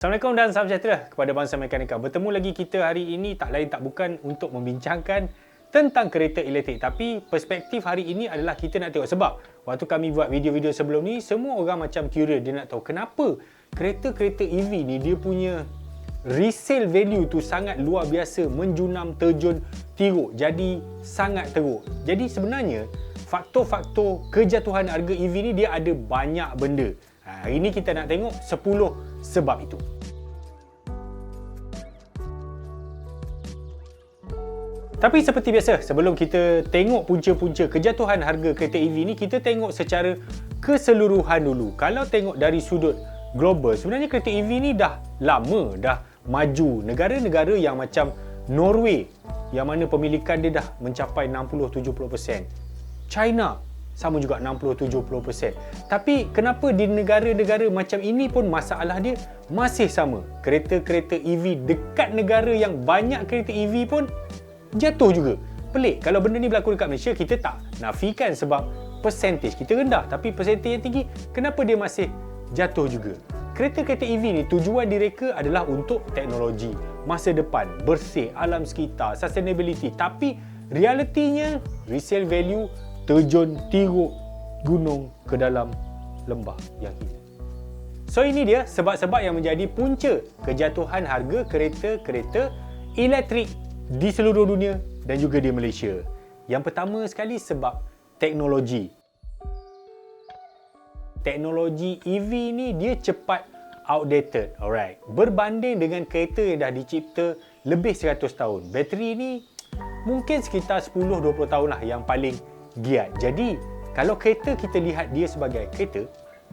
Assalamualaikum dan salam sejahtera kepada bangsa mekanika. Bertemu lagi kita hari ini tak lain tak bukan untuk membincangkan tentang kereta elektrik. Tapi perspektif hari ini adalah kita nak tengok sebab waktu kami buat video-video sebelum ni semua orang macam curious dia nak tahu kenapa kereta-kereta EV ni dia punya resale value tu sangat luar biasa menjunam terjun tiruk jadi sangat teruk. Jadi sebenarnya faktor-faktor kejatuhan harga EV ni dia ada banyak benda. Ha, hari ni kita nak tengok 10 sebab itu. Tapi seperti biasa, sebelum kita tengok punca-punca kejatuhan harga kereta EV ni, kita tengok secara keseluruhan dulu. Kalau tengok dari sudut global, sebenarnya kereta EV ni dah lama, dah maju. Negara-negara yang macam Norway, yang mana pemilikan dia dah mencapai 60-70%. China, sama juga 60-70%. Tapi kenapa di negara-negara macam ini pun masalah dia masih sama? Kereta-kereta EV dekat negara yang banyak kereta EV pun jatuh juga. Pelik, kalau benda ni berlaku dekat Malaysia, kita tak nafikan sebab percentage kita rendah. Tapi percentage yang tinggi, kenapa dia masih jatuh juga? Kereta-kereta EV ni tujuan direka adalah untuk teknologi, masa depan, bersih, alam sekitar, sustainability. Tapi realitinya, resale value terjun tiruk gunung ke dalam lembah yang hilang. So ini dia sebab-sebab yang menjadi punca kejatuhan harga kereta-kereta elektrik di seluruh dunia dan juga di Malaysia. Yang pertama sekali sebab teknologi. Teknologi EV ni dia cepat outdated, alright. Berbanding dengan kereta yang dah dicipta lebih 100 tahun. Bateri ni mungkin sekitar 10-20 tahun lah yang paling giat. Jadi, kalau kereta kita lihat dia sebagai kereta,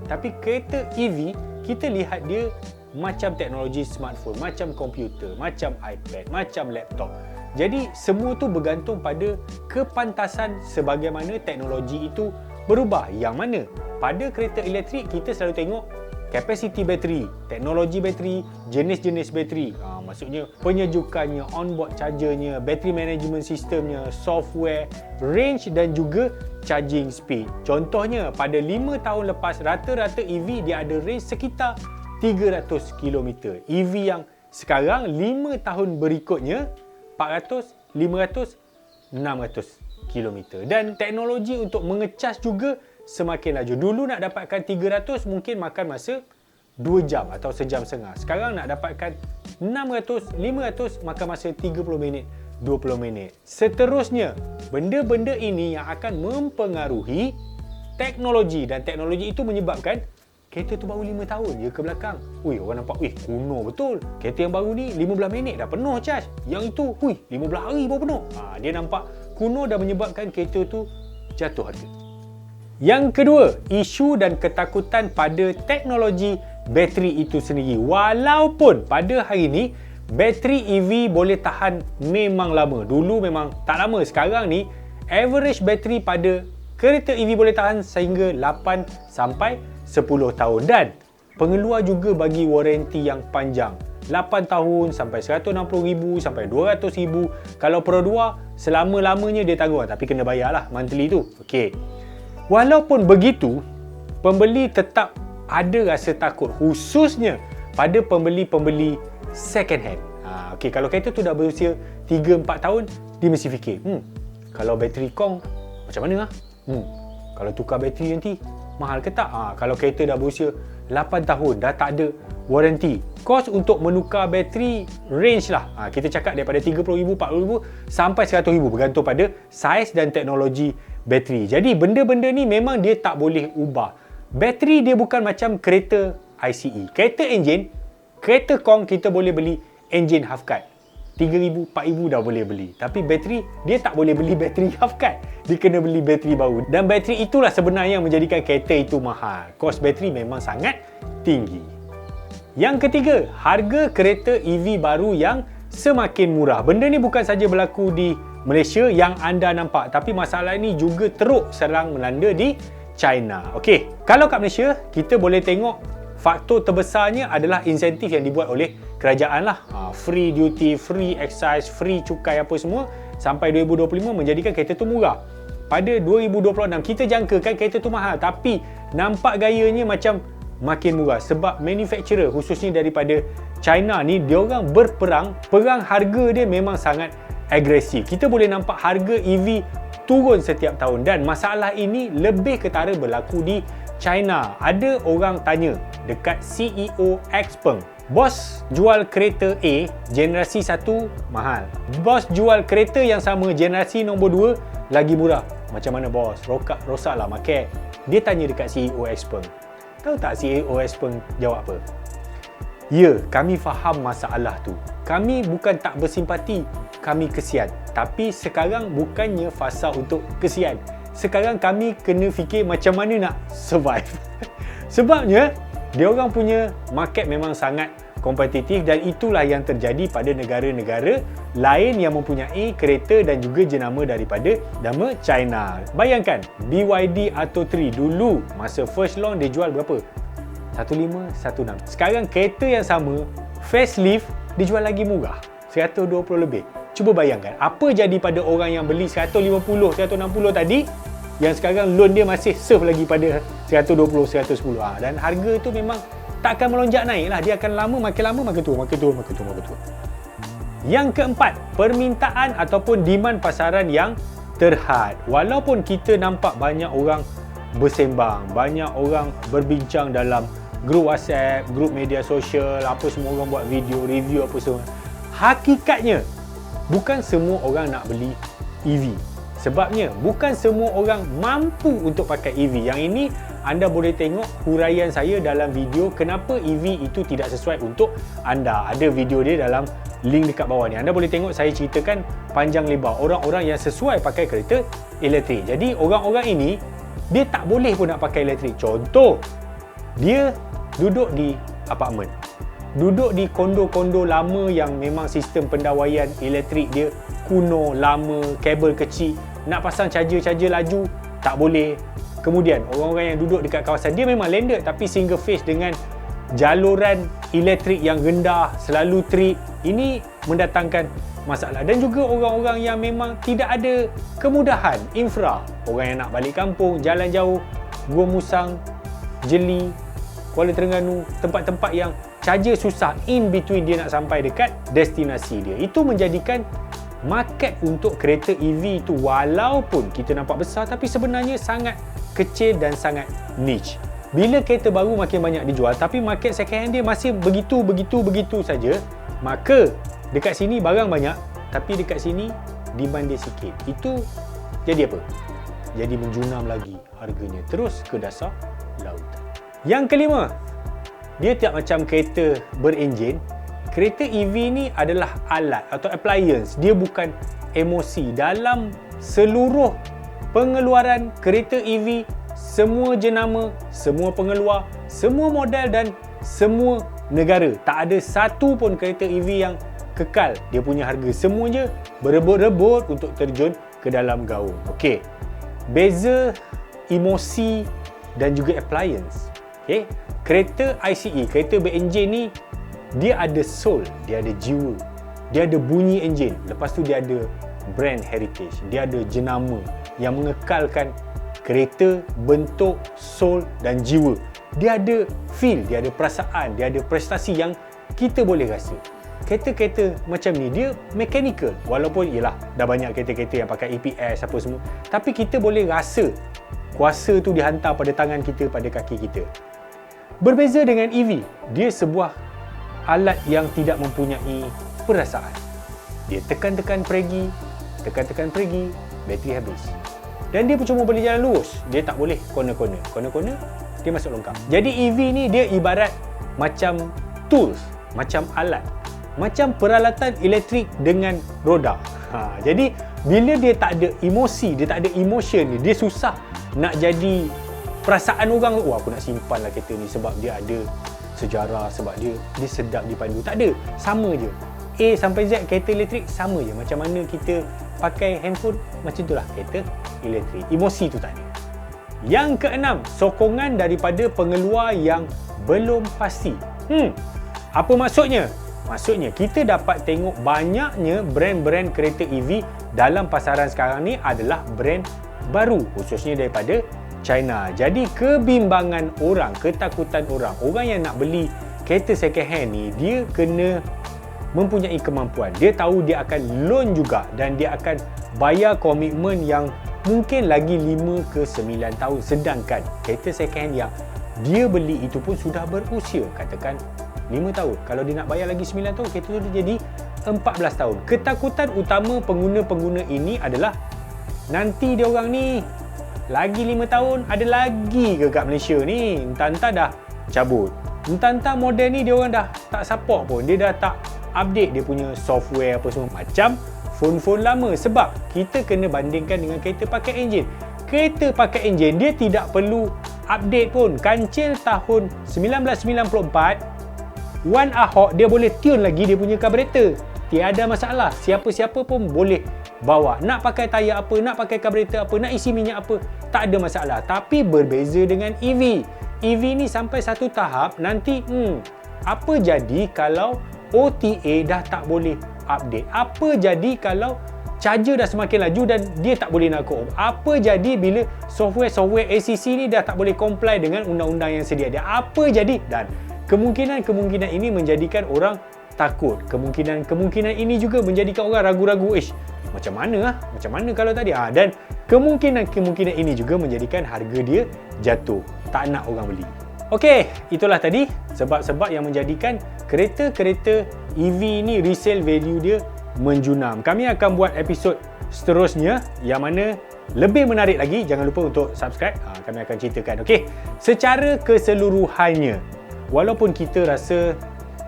tapi kereta EV kita lihat dia macam teknologi smartphone, macam komputer, macam iPad, macam laptop. Jadi semua tu bergantung pada kepantasan sebagaimana teknologi itu berubah. Yang mana pada kereta elektrik kita selalu tengok kapasiti bateri, teknologi bateri, jenis-jenis bateri. Ha, maksudnya penyejukannya, onboard chargernya, battery management systemnya, software, range dan juga charging speed. Contohnya pada 5 tahun lepas rata-rata EV dia ada range sekitar 300 km. EV yang sekarang 5 tahun berikutnya 400, 500, 600 km. Dan teknologi untuk mengecas juga semakin laju. Dulu nak dapatkan 300 mungkin makan masa 2 jam atau sejam setengah. Sekarang nak dapatkan 600, 500 makan masa 30 minit, 20 minit. Seterusnya, benda-benda ini yang akan mempengaruhi teknologi dan teknologi itu menyebabkan Kereta tu baru 5 tahun je ke belakang. Ui, orang nampak, wih, kuno betul. Kereta yang baru ni 15 minit dah penuh charge. Yang itu, ui, 15 hari baru penuh. Ha, dia nampak kuno dah menyebabkan kereta tu jatuh harga. Yang kedua, isu dan ketakutan pada teknologi bateri itu sendiri. Walaupun pada hari ini, bateri EV boleh tahan memang lama. Dulu memang tak lama. Sekarang ni, average bateri pada kereta EV boleh tahan sehingga 8 sampai 10 tahun dan pengeluar juga bagi waranti yang panjang 8 tahun sampai 160,000 sampai 200,000 kalau Pro 2 selama-lamanya dia tanggung tapi kena bayar lah monthly tu ok walaupun begitu pembeli tetap ada rasa takut khususnya pada pembeli-pembeli second hand ha, ok kalau kereta tu dah berusia 3-4 tahun dia mesti fikir hmm, kalau bateri kong macam mana lah hmm, kalau tukar bateri nanti mahal ke tak? Ha, kalau kereta dah berusia 8 tahun, dah tak ada warranty. Kos untuk menukar bateri range lah. Ha, kita cakap daripada RM30,000, RM40,000 sampai RM100,000 bergantung pada saiz dan teknologi bateri. Jadi benda-benda ni memang dia tak boleh ubah. Bateri dia bukan macam kereta ICE. Kereta enjin, kereta kong kita boleh beli enjin half cut. 3000 4000 dah boleh beli tapi bateri dia tak boleh beli bateri half cut dia kena beli bateri baru dan bateri itulah sebenarnya yang menjadikan kereta itu mahal kos bateri memang sangat tinggi yang ketiga harga kereta EV baru yang semakin murah benda ni bukan saja berlaku di Malaysia yang anda nampak. Tapi masalah ini juga teruk serang melanda di China. Okey, kalau kat Malaysia kita boleh tengok faktor terbesarnya adalah insentif yang dibuat oleh kerajaan lah. Ha, free duty, free excise, free cukai apa semua sampai 2025 menjadikan kereta tu murah. Pada 2026 kita jangkakan kereta tu mahal. Tapi nampak gayanya macam makin murah sebab manufacturer khususnya daripada China ni dia orang berperang. Perang harga dia memang sangat agresif kita boleh nampak harga EV turun setiap tahun dan masalah ini lebih ketara berlaku di China ada orang tanya dekat CEO Xpeng Bos jual kereta A generasi 1 mahal. Bos jual kereta yang sama generasi nombor 2 lagi murah. Macam mana bos? Rokak rosaklah market. Dia tanya dekat CEO Xpeng. Tahu tak CEO Xpeng jawab apa? Ya, kami faham masalah tu. Kami bukan tak bersimpati, kami kesian. Tapi sekarang bukannya fasa untuk kesian. Sekarang kami kena fikir macam mana nak survive. Sebabnya, dia orang punya market memang sangat kompetitif dan itulah yang terjadi pada negara-negara lain yang mempunyai kereta dan juga jenama daripada nama China. Bayangkan BYD Atto 3 dulu masa first launch dia jual berapa? 1516. Sekarang kereta yang sama facelift dijual lagi murah. 120 lebih. Cuba bayangkan apa jadi pada orang yang beli 150, 160 tadi yang sekarang loan dia masih serve lagi pada 120 110 ha, dan harga tu memang tak akan melonjak naik lah dia akan lama makin lama makin turun makin turun makin turun makin turun yang keempat permintaan ataupun demand pasaran yang terhad walaupun kita nampak banyak orang bersembang banyak orang berbincang dalam grup WhatsApp grup media sosial apa semua orang buat video review apa semua hakikatnya bukan semua orang nak beli EV Sebabnya bukan semua orang mampu untuk pakai EV. Yang ini anda boleh tengok huraian saya dalam video kenapa EV itu tidak sesuai untuk anda. Ada video dia dalam link dekat bawah ni. Anda boleh tengok saya ceritakan panjang lebar orang-orang yang sesuai pakai kereta elektrik. Jadi orang-orang ini dia tak boleh pun nak pakai elektrik. Contoh, dia duduk di apartmen. Duduk di kondo-kondo lama yang memang sistem pendawaian elektrik dia kuno, lama, kabel kecil, nak pasang charger-charger laju, tak boleh. Kemudian, orang-orang yang duduk dekat kawasan, dia memang landed tapi single phase dengan jaluran elektrik yang rendah, selalu trip. Ini mendatangkan masalah. Dan juga orang-orang yang memang tidak ada kemudahan infra. Orang yang nak balik kampung, jalan jauh, Gua Musang, Jeli, Kuala Terengganu, tempat-tempat yang charger susah in between dia nak sampai dekat destinasi dia. Itu menjadikan market untuk kereta EV itu walaupun kita nampak besar tapi sebenarnya sangat kecil dan sangat niche. Bila kereta baru makin banyak dijual tapi market second hand dia masih begitu begitu begitu saja, maka dekat sini barang banyak tapi dekat sini demand dia sikit. Itu jadi apa? Jadi menjunam lagi harganya terus ke dasar. Yang kelima, dia tak macam kereta berenjin. Kereta EV ni adalah alat atau appliance. Dia bukan emosi. Dalam seluruh pengeluaran kereta EV semua jenama semua pengeluar semua model dan semua negara. Tak ada satu pun kereta EV yang kekal. Dia punya harga semuanya berebut-rebut untuk terjun ke dalam gaung. Okey. Beza emosi dan juga appliance okey kereta ICE kereta berenjin ni dia ada soul, dia ada jiwa, dia ada bunyi enjin. Lepas tu dia ada brand heritage, dia ada jenama yang mengekalkan kereta, bentuk, soul dan jiwa. Dia ada feel, dia ada perasaan, dia ada prestasi yang kita boleh rasa. Kereta-kereta macam ni dia mechanical walaupun ialah dah banyak kereta-kereta yang pakai EPS apa semua tapi kita boleh rasa kuasa tu dihantar pada tangan kita pada kaki kita. Berbeza dengan EV, dia sebuah alat yang tidak mempunyai perasaan. Dia tekan-tekan pergi, tekan-tekan pergi, bateri habis. Dan dia pun cuma boleh jalan lurus. Dia tak boleh corner-corner. Corner-corner, dia masuk longkang. Jadi EV ni dia ibarat macam tools, macam alat. Macam peralatan elektrik dengan roda. Ha, jadi bila dia tak ada emosi, dia tak ada emotion ni, dia susah nak jadi perasaan orang. Wah, aku nak simpan lah kereta ni sebab dia ada sejarah sebab dia dia sedap dipandu. Tak ada, sama je. A sampai Z kereta elektrik sama je. Macam mana kita pakai handphone macam itulah kereta elektrik. Emosi tu tak ada. Yang keenam, sokongan daripada pengeluar yang belum pasti. Hmm. Apa maksudnya? Maksudnya kita dapat tengok banyaknya brand-brand kereta EV dalam pasaran sekarang ni adalah brand baru khususnya daripada China. Jadi kebimbangan orang, ketakutan orang, orang yang nak beli kereta second hand ni, dia kena mempunyai kemampuan. Dia tahu dia akan loan juga dan dia akan bayar komitmen yang mungkin lagi 5 ke 9 tahun. Sedangkan kereta second hand yang dia beli itu pun sudah berusia, katakan 5 tahun. Kalau dia nak bayar lagi 9 tahun, kereta tu jadi 14 tahun. Ketakutan utama pengguna-pengguna ini adalah nanti dia orang ni lagi 5 tahun ada lagi ke kat Malaysia ni? Entah-entah dah cabut. Entah-entah model ni dia orang dah tak support pun. Dia dah tak update dia punya software apa semua macam phone-phone lama. Sebab kita kena bandingkan dengan kereta pakai enjin. Kereta pakai enjin dia tidak perlu update pun. Kancil tahun 1994 One Ahok dia boleh tune lagi dia punya carburetor tiada masalah. Siapa-siapa pun boleh bawa. Nak pakai tayar apa nak pakai karburetor apa nak isi minyak apa tak ada masalah. Tapi berbeza dengan EV EV ni sampai satu tahap nanti hmm apa jadi kalau OTA dah tak boleh update? Apa jadi kalau charger dah semakin laju dan dia tak boleh nak co apa jadi bila software-software ACC ni dah tak boleh comply dengan undang-undang yang sedia ada? Apa jadi? Dan kemungkinan-kemungkinan ini menjadikan orang takut. Kemungkinan-kemungkinan ini juga menjadikan orang ragu-ragu ish macam mana lah macam mana kalau tadi ha, dan kemungkinan-kemungkinan ini juga menjadikan harga dia jatuh tak nak orang beli Okey, itulah tadi sebab-sebab yang menjadikan kereta-kereta EV ni resale value dia menjunam. Kami akan buat episod seterusnya yang mana lebih menarik lagi. Jangan lupa untuk subscribe. Ha, kami akan ceritakan. Okey, secara keseluruhannya, walaupun kita rasa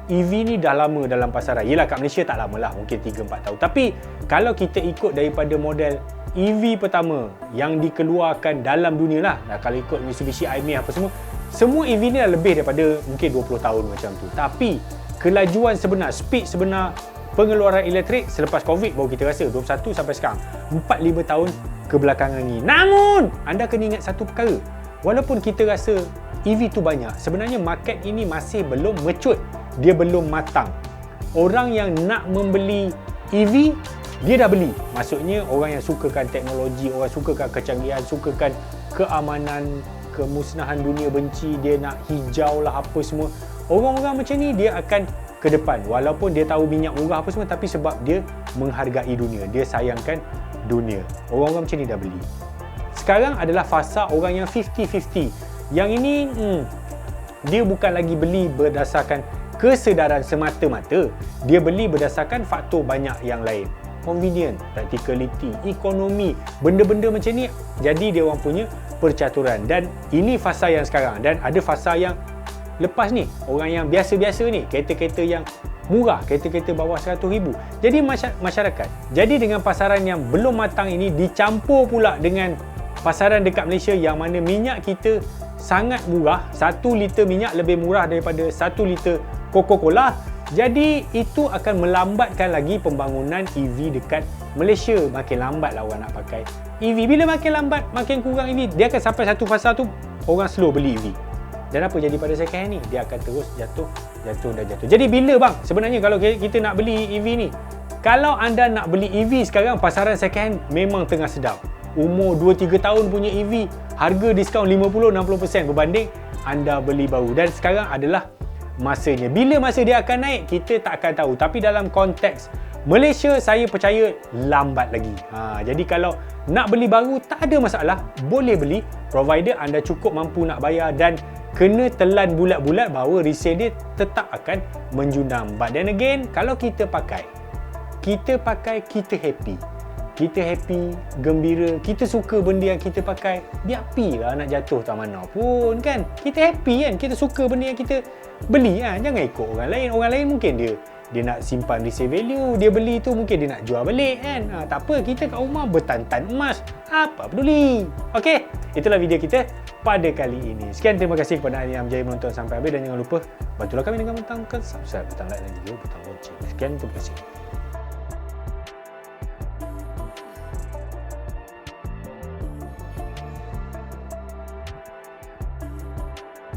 EV ni dah lama dalam pasaran. Yelah kat Malaysia tak lama lah, mungkin 3-4 tahun. Tapi kalau kita ikut daripada model EV pertama yang dikeluarkan dalam dunia lah, nah, kalau ikut Mitsubishi IMEI apa semua, semua EV ni dah lebih daripada mungkin 20 tahun macam tu. Tapi kelajuan sebenar, speed sebenar pengeluaran elektrik selepas COVID baru kita rasa 21 sampai sekarang. 4-5 tahun kebelakangan ni. Namun, anda kena ingat satu perkara. Walaupun kita rasa EV tu banyak, sebenarnya market ini masih belum mature dia belum matang. Orang yang nak membeli EV, dia dah beli. Maksudnya orang yang sukakan teknologi, orang sukakan kecanggihan, sukakan keamanan, kemusnahan dunia benci, dia nak hijau lah apa semua. Orang-orang macam ni dia akan ke depan. Walaupun dia tahu minyak murah apa semua tapi sebab dia menghargai dunia, dia sayangkan dunia. Orang-orang macam ni dah beli. Sekarang adalah fasa orang yang 50-50. Yang ini hmm, dia bukan lagi beli berdasarkan kesedaran semata-mata dia beli berdasarkan faktor banyak yang lain. Convenient, practicality, ekonomi benda-benda macam ni. Jadi dia orang punya percaturan. Dan ini fasa yang sekarang. Dan ada fasa yang lepas ni. Orang yang biasa-biasa ni. Kereta-kereta yang murah. Kereta-kereta bawah RM100,000 jadi masyarakat. Jadi dengan pasaran yang belum matang ini dicampur pula dengan pasaran dekat Malaysia yang mana minyak kita sangat murah. 1 liter minyak lebih murah daripada 1 liter Coca-Cola. Jadi itu akan melambatkan lagi pembangunan EV dekat Malaysia. Makin lambat lah orang nak pakai EV. Bila makin lambat, makin kurang EV, dia akan sampai satu fasa tu orang slow beli EV. Dan apa jadi pada second hand ni? Dia akan terus jatuh, jatuh dan jatuh. Jadi bila bang sebenarnya kalau kita nak beli EV ni? Kalau anda nak beli EV sekarang pasaran second hand memang tengah sedap. Umur 2-3 tahun punya EV, harga diskaun 50-60% berbanding anda beli baru. Dan sekarang adalah masanya. Bila masa dia akan naik, kita tak akan tahu. Tapi dalam konteks Malaysia, saya percaya lambat lagi. Ha, jadi kalau nak beli baru, tak ada masalah. Boleh beli. Provider anda cukup mampu nak bayar dan kena telan bulat-bulat bahawa resale dia tetap akan menjunam. But then again, kalau kita pakai, kita pakai, kita happy kita happy, gembira, kita suka benda yang kita pakai, biar pi lah nak jatuh tak mana pun kan. Kita happy kan, kita suka benda yang kita beli kan. Jangan ikut orang lain. Orang lain mungkin dia dia nak simpan resale value, dia beli tu mungkin dia nak jual balik kan. Ha, tak apa, kita kat rumah bertantan emas. Apa peduli. Okey, itulah video kita pada kali ini. Sekian terima kasih kepada anda yang berjaya menonton sampai habis dan jangan lupa bantulah kami dengan butang subscribe, butang like dan juga butang lonceng. Sekian terima kasih.